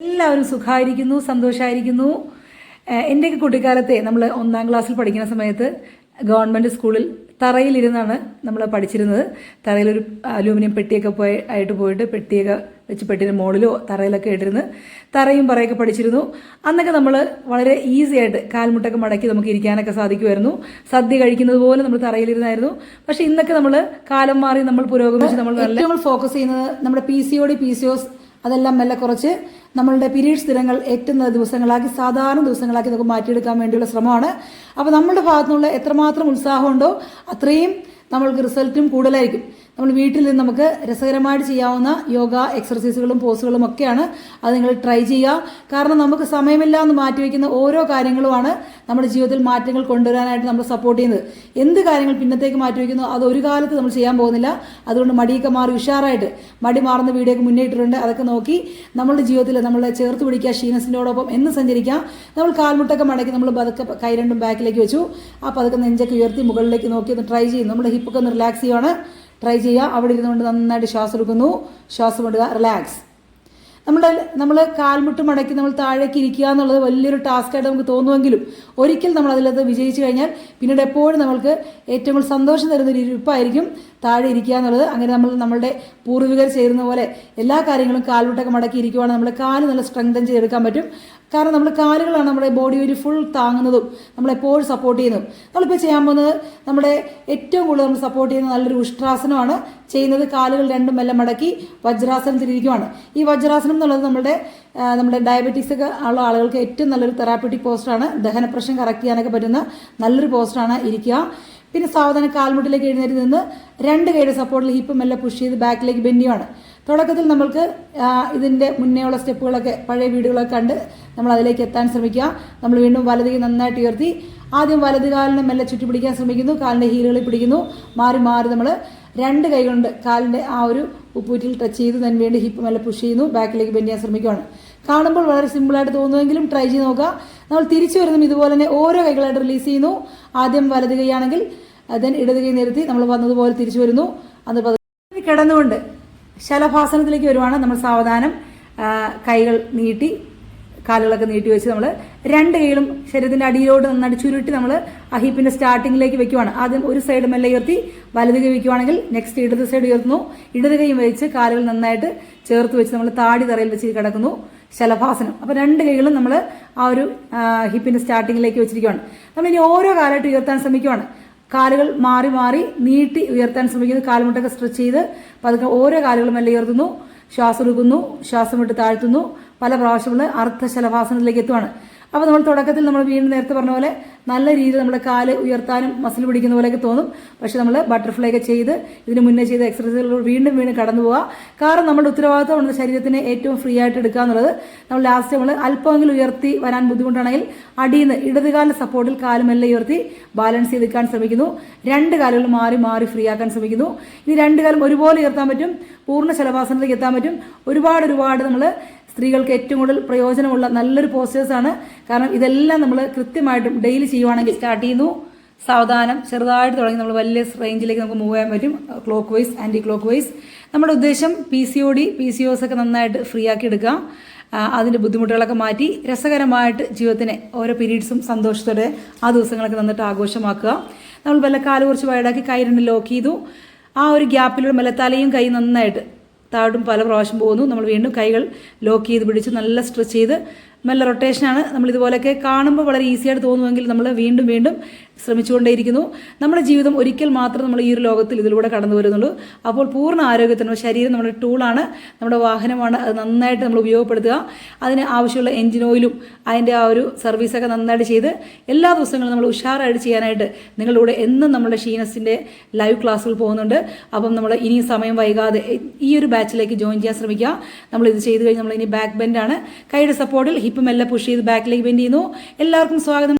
എല്ലാവരും സുഖമായിരിക്കുന്നു സന്തോഷമായിരിക്കുന്നു എന്റെയൊക്കെ കുട്ടിക്കാലത്തെ നമ്മൾ ഒന്നാം ക്ലാസ്സിൽ പഠിക്കുന്ന സമയത്ത് ഗവൺമെന്റ് സ്കൂളിൽ തറയിലിരുന്നാണ് നമ്മൾ പഠിച്ചിരുന്നത്. തറയിലൊരു അലൂമിനിയം പെട്ടിയൊക്കെ പോയി ആയിട്ട് പോയിട്ട് പെട്ടിയൊക്കെ വെച്ച് പെട്ടിന് മുകളിലോ തറയിലൊക്കെ ഇട്ടിരുന്ന് തറയും പറയൊക്കെ പഠിച്ചിരുന്നു. അന്നൊക്കെ നമ്മൾ വളരെ ഈസി ആയിട്ട് കാൽമുട്ടൊക്കെ മടക്കി നമുക്ക് ഇരിക്കാനൊക്കെ സാധിക്കുമായിരുന്നു. സദ്യ കഴിക്കുന്നത് പോലെ നമ്മൾ തറയിലിരുന്നായിരുന്നു. പക്ഷേ ഇന്നൊക്കെ നമ്മൾ കാലം മാറി നമ്മൾ പുരോഗമിച്ച് നമ്മൾ നമ്മൾ ഫോക്കസ് ചെയ്യുന്നത് നമ്മുടെ P C O D P C O S അതെല്ലാം മെല്ലെ കുറച്ച് നമ്മളുടെ പീരീഡ്സ് ദിനങ്ങൾ എത്തുന്ന ദിവസങ്ങളാക്കി സാധാരണ ദിവസങ്ങളാക്കി നമുക്ക് മാറ്റിയെടുക്കാൻ വേണ്ടിയുള്ള ശ്രമമാണ്. അപ്പോൾ നമ്മുടെ ഭാഗത്തുനിന്നുള്ള എത്രമാത്രം ഉത്സാഹമുണ്ടോ അത്രയും നമ്മൾക്ക് റിസൾട്ടും കൂടുതലായിരിക്കും. നമ്മൾ വീട്ടിൽ നിന്ന് നമുക്ക് രസകരമായിട്ട് ചെയ്യാവുന്ന യോഗ എക്സർസൈസുകളും പോസുകളും ഒക്കെയാണ് അത് നിങ്ങൾ ട്രൈ ചെയ്യുക. കാരണം നമുക്ക് സമയമില്ല എന്ന് മാറ്റിവെക്കുന്ന ഓരോ കാര്യങ്ങളുമാണ് നമ്മുടെ ജീവിതത്തിൽ മാറ്റങ്ങൾ കൊണ്ടുവരാനായിട്ട് നമ്മൾ സപ്പോർട്ട് ചെയ്യുന്നത്. എന്ത് കാര്യങ്ങൾ പിന്നത്തേക്ക് മാറ്റിവെക്കുന്നു അത് ഒരു കാലത്ത് നമ്മൾ ചെയ്യാൻ പോകുന്നില്ല. അതുകൊണ്ട് മടിയൊക്കെ മാറി ഉഷാറായിട്ട് മടി മാറുന്ന വീഡിയോ ഒക്കെ മുന്നേറ്റിട്ടുണ്ട് അതൊക്കെ നോക്കി നമ്മുടെ ജീവിതത്തിൽ നമ്മളെ ചേർത്ത് പിടിക്കുക ക്ഷീണസിനോടൊപ്പം എന്ന് സഞ്ചരിക്കാം നമ്മൾ കാൽമുട്ടൊക്കെ മടക്കി നമ്മൾ പതുക്കെ കൈ രണ്ടും ബാക്കിലേക്ക് വെച്ചു. ആ പതുക്കെ നെഞ്ചൊക്കെ ഉയർത്തി മുകളിലേക്ക് നോക്കി ഒന്ന് ട്രൈ ചെയ്യും നമ്മുടെ ഹിപ്പൊക്കെ ഒന്ന് റിലാക്സ് ചെയ്യുവാണ്. ട്രൈ ചെയ്യുക. അവിടെ ഇരുന്നുകൊണ്ട് നന്നായിട്ട് ശ്വാസം എടുക്കുന്നു. ശ്വാസം വിടുക. റിലാക്സ് നമ്മുടെ നമ്മൾ കാൽമുട്ട് മടക്കി നമ്മൾ താഴേക്ക് ഇരിക്കുക എന്നുള്ളത് വലിയൊരു ടാസ്ക്കായിട്ട് നമുക്ക് തോന്നുമെങ്കിലും ഒരിക്കൽ നമ്മൾ അതിലത് വിജയിച്ചു കഴിഞ്ഞാൽ പിന്നീട് എപ്പോഴും നമ്മൾക്ക് ഏറ്റവും കൂടുതൽ സന്തോഷം തരുന്ന ഒരു ഇരിപ്പായിരിക്കും. താഴെ ഇരിക്കുക എന്നുള്ളത് അങ്ങനെ നമ്മൾ നമ്മുടെ പൂർവികർ ചേരുന്ന പോലെ എല്ലാ കാര്യങ്ങളും കാൽവിട്ടൊക്കെ മടക്കി ഇരിക്കുവാണെങ്കിൽ നമ്മുടെ കാൽ നല്ല സ്ട്രെങ്തൻ ചെയ്തെടുക്കാൻ പറ്റും. കാരണം നമ്മുടെ കാലുകളാണ് നമ്മുടെ ബോഡി ഒരു ഫുൾ താങ്ങുന്നതും നമ്മളെപ്പോഴും സപ്പോർട്ട് ചെയ്യുന്നതും. നമ്മളിപ്പോൾ ചെയ്യാൻ പോകുന്നത് നമ്മുടെ ഏറ്റവും കൂടുതൽ നമ്മൾ സപ്പോർട്ട് ചെയ്യുന്ന നല്ലൊരു ഉഷ്ട്രാസനമാണ് ചെയ്യുന്നത് കാലുകൾ രണ്ടും മെല്ലെ മടക്കി വജ്രാസനത്തിലിരിക്കുവാണ് ഈ വജ്രാസനം എന്നുള്ളത് നമ്മുടെ നമ്മുടെ ഡയബറ്റീസ് ഒക്കെ ഉള്ള ആളുകൾക്ക് ഏറ്റവും നല്ലൊരു തെറാപ്യൂട്ടിക് പോസ്റ്റാണ് ദഹന പ്രശ്നം കറക്റ്റ് ചെയ്യാനൊക്കെ പറ്റുന്ന നല്ലൊരു പോസ്റ്റാണ് ഇരിക്കുക. പിന്നെ സാവധാനം കാൽമുട്ടിലേക്ക് എഴുന്നേറ്റ് നിന്ന് രണ്ട് കൈയുടെ സപ്പോർട്ടിൽ ഹിപ്പ് മെല്ലെ പുഷ് ചെയ്ത് ബാക്കിലേക്ക് ബെൻഡിയുമാണ് തുടക്കത്തിൽ നമ്മൾക്ക് ഇതിന്റെ മുന്നേയുള്ള സ്റ്റെപ്പുകളൊക്കെ പഴയ വീടുകളൊക്കെ കണ്ട് നമ്മൾ അതിലേക്ക് എത്താൻ ശ്രമിക്കുക. നമ്മൾ വീണ്ടും വലത് കൈ നന്നായിട്ട് ഉയർത്തി ആദ്യം വലത് കാലിനെ മെല്ലെ ചുറ്റി പിടിക്കാൻ ശ്രമിക്കുന്നു കാലിന്റെ ഹീലുകളിൽ പിടിക്കുന്നു. മാറി മാറി നമ്മൾ രണ്ട് കൈ കൊണ്ട് കാലിന്റെ ആ ഒരു ഉപ്പൂറ്റിൽ ടച്ച് ചെയ്ത് തന്നെ വേണ്ടി ഹിപ്പ് മെല്ലെ പുഷ് ചെയ്യുന്നു. ബാക്കിലേക്ക് ബെൻഡ് ചെയ്യാൻ ശ്രമിക്കുകയാണ് കാണുമ്പോൾ വളരെ സിമ്പിളായിട്ട് തോന്നുമെങ്കിലും ട്രൈ ചെയ്ത് നോക്കുക. നമ്മൾ തിരിച്ചു വരുന്നതും ഇതുപോലെ തന്നെ ഓരോ കൈകളായിട്ട് റിലീസ് ചെയ്യുന്നു. ആദ്യം വലത് കൈയാണെങ്കിൽ ദെൻ ഇടത് കൈ നിരത്തി നമ്മൾ വന്നതുപോലെ തിരിച്ചു വരുന്നു. അന്ന് പതുക്കെ കിടന്നുകൊണ്ട് ശലഭാസനത്തിലേക്ക് വരുവാണ് നമ്മൾ സാവധാനം. കൈകൾ നീട്ടി കാലുകളൊക്കെ നീട്ടി വെച്ച് നമ്മൾ രണ്ട് കൈകളും ശരീരത്തിന്റെ അടിയിലോട്ട് നന്നായിട്ട് ചുരുട്ടി നമ്മൾ ആ ഹിപ്പിന്റെ സ്റ്റാർട്ടിങ്ങിലേക്ക് വെക്കുവാണ്. ആദ്യം ഒരു സൈഡ് മെല്ലെ ഉയർത്തി വലത് കൈ വെക്കുവാണെങ്കിൽ നെക്സ്റ്റ് ഇടത് സൈഡ് ഉയർത്തുന്നു. ഇടത് കൈയും വെച്ച് കാലുകൾ നന്നായിട്ട് ചേർത്ത് വെച്ച് നമ്മൾ താടി തറയിൽ വെച്ച് കിടക്കുന്നു. ശലഭാസനം. അപ്പൊ രണ്ട് കൈകളും നമ്മൾ ആ ഒരു ഹിപ്പിന്റെ സ്റ്റാർട്ടിങ്ങിലേക്ക് വെച്ചിരിക്കുവാണ്. നമ്മൾ ഇനി ഓരോ കാലമായിട്ട് ഉയർത്താൻ ശ്രമിക്കുവാണ്. കാലുകൾ മാറി മാറി നീട്ടി ഉയർത്താൻ ശ്രമിക്കുന്നു. കാൽമുട്ടൊക്കെ സ്ട്രെച്ച് ചെയ്ത് പതുക്കെ ഓരോ കാലുകളും മെല്ലെ ഉയർത്തുന്നു. ശ്വാസം എടുക്കുന്നു. ശ്വാസം വിട്ട് താഴ്ത്തുന്നു. പല പ്രാവശ്യങ്ങൾ അർത്ഥശലഭാസനത്തിലേക്ക് എത്തുവാണ്. അപ്പോൾ നമ്മൾ തുടക്കത്തിൽ നമ്മൾ വീണ്ടും നേരത്തെ പറഞ്ഞ പോലെ നല്ല രീതിയിൽ നമ്മുടെ കാൽ ഉയർത്താനും മസിൽ പിടിക്കുന്ന പോലെയൊക്കെ തോന്നും. പക്ഷെ നമ്മൾ ബട്ടർഫ്ലൈ ഒക്കെ ചെയ്ത് ഇതിന് മുന്നേ ചെയ്ത എക്സസൈസുകൾ വീണ്ടും വീണ്ടും കടന്നു പോവുക കാരണം നമ്മുടെ ഉത്തരവാദിത്വം നമ്മുടെ ശരീരത്തിന് ഏറ്റവും ഫ്രീ ആയിട്ട് എടുക്കുക എന്നുള്ളത്. നമ്മൾ ലാസ്റ്റ് നമ്മൾ അല്പമെങ്കിലും ഉയർത്തി വരാൻ ബുദ്ധിമുട്ടാണെങ്കിൽ അടിയിൽ നിന്ന് ഇടതുകാലിന്റെ സപ്പോർട്ടിൽ കാലുമെല്ലാം ഉയർത്തി ബാലൻസ് ചെയ്തെടുക്കാൻ ശ്രമിക്കുന്നു. രണ്ട് കാലുകൾ മാറി മാറി ഫ്രീ ആക്കാൻ ശ്രമിക്കുന്നു. ഇനി രണ്ട് കാലം ഒരുപോലെ ഉയർത്താൻ പറ്റും. പൂർണ ശലഭാസനത്തിലേക്ക് എത്താൻ പറ്റും. ഒരുപാട് ഒരുപാട് നമ്മൾ സ്ത്രീകൾക്ക് ഏറ്റവും കൂടുതൽ പ്രയോജനമുള്ള നല്ലൊരു പോസ്റ്റേഴ്സാണ് കാരണം ഇതെല്ലാം നമ്മൾ കൃത്യമായിട്ടും ഡെയിലി ചെയ്യുവാണെങ്കിൽ സ്റ്റാർട്ട് ചെയ്യുന്നു. സാവധാനം ചെറുതായിട്ട് തുടങ്ങി നമ്മൾ വലിയ റേഞ്ചിലേക്ക് നമുക്ക് മൂവ് ചെയ്യാൻ പറ്റും. Clockwise anticlockwise നമ്മുടെ ഉദ്ദേശം P C O D P C O S ഒക്കെ നന്നായിട്ട് ഫ്രീ ആക്കി എടുക്കുക. അതിന്റെ ബുദ്ധിമുട്ടുകളൊക്കെ മാറ്റി രസകരമായിട്ട് ജീവിതത്തിനെ ഓരോ പീരീഡ്സും സന്തോഷത്തോടെ ആ ദിവസങ്ങളൊക്കെ നന്നിട്ട് ആഘോഷമാക്കുക. നമ്മൾ വല്ല കാൽ കുറച്ച് വൈഡാക്കി കൈ രണ്ട് ലോക്ക് ചെയ്തു. ആ ഒരു ഗ്യാപ്പിലൂടെ മെല്ലെ തലയും കൈ നന്നായിട്ട് താഴോട്ടും പല പ്രാവശ്യം പോകുന്നു. നമ്മൾ വീണ്ടും കൈകൾ ലോക്ക് ചെയ്ത് പിടിച്ച് നല്ല സ്ട്രെച്ച് ചെയ്ത് നല്ല റൊട്ടേഷനാണ് നമ്മൾ ഇതുപോലെയൊക്കെ കാണുമ്പോൾ വളരെ ഈസി ആയിട്ട് തോന്നുമെങ്കിൽ നമ്മൾ വീണ്ടും വീണ്ടും ശ്രമിച്ചുകൊണ്ടേയിരിക്കുന്നു. നമ്മുടെ ജീവിതം ഒരിക്കൽ മാത്രം നമ്മൾ ഈ ഒരു ലോകത്തിൽ ഇതിലൂടെ കടന്നു വരുന്നുള്ളൂ. അപ്പോൾ പൂർണ ആരോഗ്യത്തിന് ശരീരം നമ്മുടെ ടൂളാണ് നമ്മുടെ വാഹനമാണ്. അത് നന്നായിട്ട് നമ്മൾ ഉപയോഗപ്പെടുത്തുക. അതിന് ആവശ്യമുള്ള എഞ്ചിൻ ഓയിലും അതിന്റെ ആ ഒരു സർവീസൊക്കെ നന്നായിട്ട് ചെയ്ത് എല്ലാ ദിവസങ്ങളും നമ്മൾ ഉഷാറായിട്ട് ചെയ്യാനായിട്ട് നിങ്ങളുടെ എന്നും നമ്മുടെ ഷീനസിന്റെ ലൈവ് ക്ലാസ്സുകൾ പോകുന്നുണ്ട്. അപ്പം നമ്മൾ ഇനി സമയം വൈകാതെ ഈ ഒരു ബാച്ചിലേക്ക് ജോയിൻ ചെയ്യാൻ ശ്രമിക്കുക. നമ്മൾ ഇത് ചെയ്ത് കഴിഞ്ഞ് നമ്മൾ ഇനി ബാക്ക് ബെൻഡാണ് കൈയുടെ സപ്പോർട്ടിൽ ഹിപ്പ് മെല്ലെ പുഷ് ചെയ്ത് ബാക്കിലേക്ക് ബെൻഡ് ചെയ്യുന്നു. എല്ലാവർക്കും സ്വാഗതം.